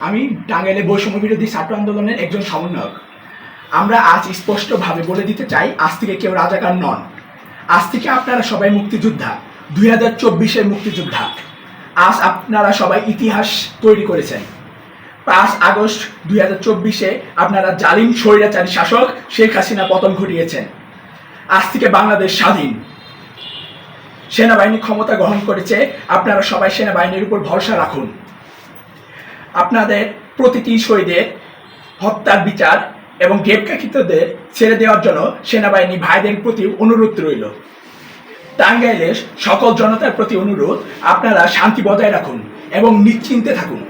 আমি টাঙ্গাইলে বৈষম্য বিরোধী ছাত্র আন্দোলনের একজন সমন্বয়ক। আমরা আজ স্পষ্টভাবে বলে দিতে চাই, আজ থেকে কেউ রাজাকার নন। আজ থেকে আপনারা সবাই মুক্তিযোদ্ধা। দুই হাজার চব্বিশের মুক্তিযোদ্ধা। আজ আপনারা সবাই ইতিহাস তৈরি করেছেন। পাঁচ আগস্ট দুই হাজার চব্বিশে আপনারা জালিম স্বৈরাচারী শাসক শেখ হাসিনা পতন ঘটিয়েছেন। আজ থেকে বাংলাদেশ স্বাধীন। সেনাবাহিনী ক্ষমতা গ্রহণ করেছে। আপনারা সবাই সেনাবাহিনীর উপর ভরসা রাখুন। আপনাদের প্রতিটি শহীদের হত্যার বিচার এবং গ্রেপ্তারকৃতদের ছেড়ে দেওয়ার জন্য সেনাবাহিনী ভাইদের প্রতি অনুরোধ রইল। টাঙ্গাইলের সকল জনতার প্রতি অনুরোধ, আপনারা শান্তি বজায় রাখুন এবং নিশ্চিন্তে থাকুন।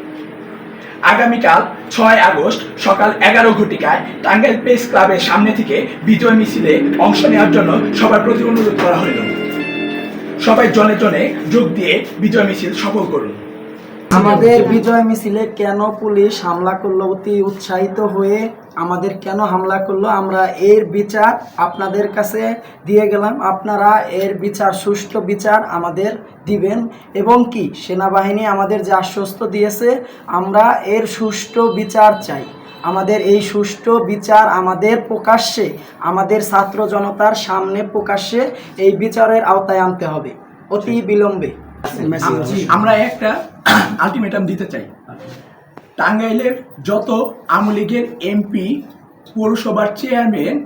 আগামীকাল ছয় আগস্ট সকাল এগারো ঘটিকায় টাঙ্গাইল প্রেস ক্লাবের সামনে থেকে বিজয় মিছিলে অংশ নেওয়ার জন্য সবার প্রতি অনুরোধ করা হইল। সবাই জনে জনে যোগ দিয়ে বিজয় মিছিল সফল করুন। আমাদের বিজয় মিছিলে কেন পুলিশ হামলা করল? অতি উৎসাহিত হয়ে আমাদের কেন হামলা করল? আমরা এর বিচার আপনাদের কাছে দিয়ে গেলাম। আপনারা এর বিচার সুষ্ঠু বিচার আমাদের দিবেন। এবং কি? সেনাবাহিনী আমাদের যে আশ্বস্ত দিয়েছে আমরা এর সুষ্ঠু বিচার চাই। আমাদের এই সুষ্ঠু বিচার আমাদের প্রকাশ্যে আমাদের ছাত্র জনতার সামনে প্রকাশ্যে এই বিচারের আওতায় আনতে হবে। অতি বিলম্বে। আমরা একটা আলটিমেটাম দিতে চাই। টাঙ্গাইলের যত আওয়ামী লীগের এমপি পৌরসভার চেয়ারম্যান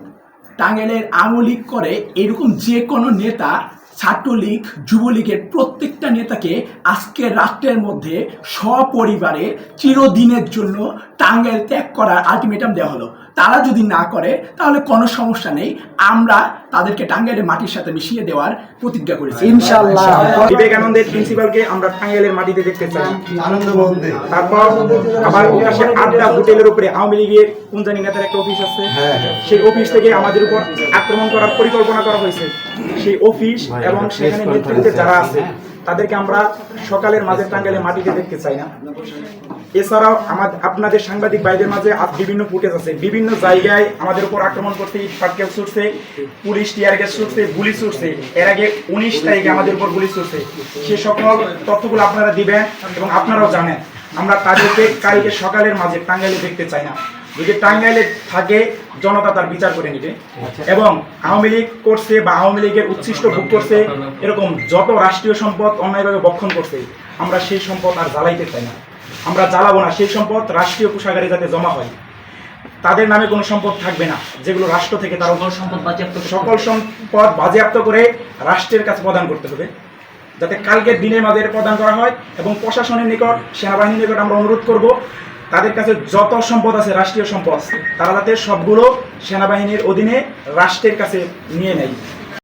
টাঙ্গাইলের আওয়ামী লীগ করে এরকম যে কোনো নেতা ছাত্রলীগ যুবলীগের প্রত্যেকটা নেতাকে আজকের রাষ্ট্রের মধ্যে সপরিবারে চিরদিনের জন্য টাঙ্গাইল ত্যাগ করার আলটিমেটাম দেওয়া হলো। তারা যদি না করে তাহলে কোনো সমস্যা নেই। আমরা তাদেরকে টাঙ্গাইলের মাটির সাথে মিশিয়ে দেওয়ার প্রতিজ্ঞা করেছি। ইনশাল্লাহ বিবেকানন্দের প্রিন্সিপালকে আমরা টাঙ্গাইলের মাটিতে দেখতে চাই। আনন্দ তারপর আবার পাশে আড্ডা হোটেলের উপরে আওয়ামী লীগের কোনজানি নেতার একটা অফিস আছে। হ্যাঁ, হ্যাঁ। সেই অফিস থেকে আমাদের উপর আক্রমণ করার পরিকল্পনা করা হয়েছে। সেই অফিস এবং সেখানে নেতৃত্বে যারা আছে তাদেরকে আমরা সকালের মাঝে টাঙ্গাইলের মাটিতে দেখতে চাই না। এছাড়াও আমাদের আপনাদের সাংবাদিক ভাইদের মাঝে বিভিন্ন ফুটেজ আছে। বিভিন্ন জায়গায় আমাদের উপর আক্রমণ করতে পাটকেল ছুটছে, পুলিশ টিয়ার গ্যাস ছুটছে, গুলি ছুটছে। এর আগে উনিশ তারিখে আমাদের উপর গুলি ছুটছে। সে সকল তথ্যগুলো আপনারা দিবেন এবং আপনারাও জানেন। আমরা তাদেরকে কালকে সকালের মাঝে টাঙ্গাইলে দেখতে চাই না। যদি টাঙ্গাইলে থাকে জনতা তার বিচার করে নিবে। এবং আওয়ামী লীগ করছে বা আওয়ামী লীগের উচ্ছিষ্ট ভোগ করছে এরকম যত রাষ্ট্রীয় সম্পদ অন্যায়ভাবে বক্ষণ করছে আমরা সেই সম্পদ আর জ্বালাইতে চাই না। আমরা জ্বালাবো না। সেই সম্পদ রাষ্ট্রীয় কোষাগারে যাতে জমা হয়। তাদের নামে কোনো সম্পদ থাকবে না যেগুলো রাষ্ট্র থেকে তারা সম্পদ বাজেয়াপ্ত সকল সম্পদ বাজেয়াপ্ত করে রাষ্ট্রের কাছে প্রদান করতে হবে যাতে কালকের দিনের মাঝে প্রদান করা হয় এবং প্রশাসনের নিকট সেনাবাহিনীর নিকট আমরা অনুরোধ করব তাদের কাছে যত সম্পদ আছে, রাষ্ট্রীয় সম্পদ আছে, তারা যাতে সবগুলো সেনাবাহিনীর অধীনে রাষ্ট্রের কাছে নিয়ে নেয়।